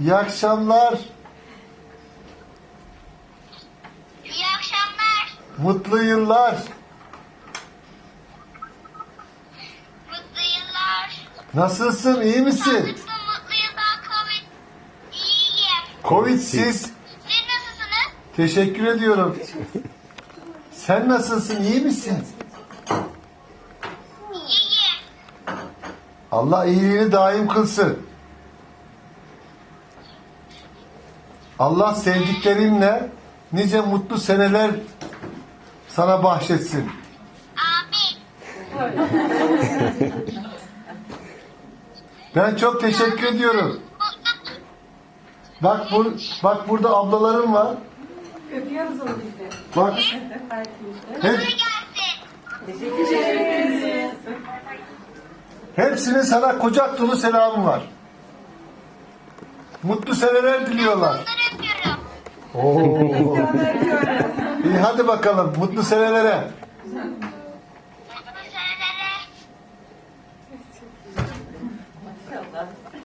İyi akşamlar. İyi akşamlar. Mutlu yıllar. Mutlu yıllar. Nasılsın? iyi misin? Sağlıklı mutlu yıllar Covid. İyiyim. Covid'siz. Siz nasılsınız? Teşekkür ediyorum. Sen nasılsın? iyi misin? İyiyim. Allah iyiliğini daim kılsın. Allah sevdiklerinle nice mutlu seneler sana bahşetsin. Amin. Ben çok teşekkür ediyorum. Bak bu bak burada ablalarım var. Öpüyoruz onu biz de. Bak hep, Gelsin. hepsinin sana kucak dolu selamı var. Mutlu seneler diliyorlar. Oo. İyi hadi bakalım mutlu senelere.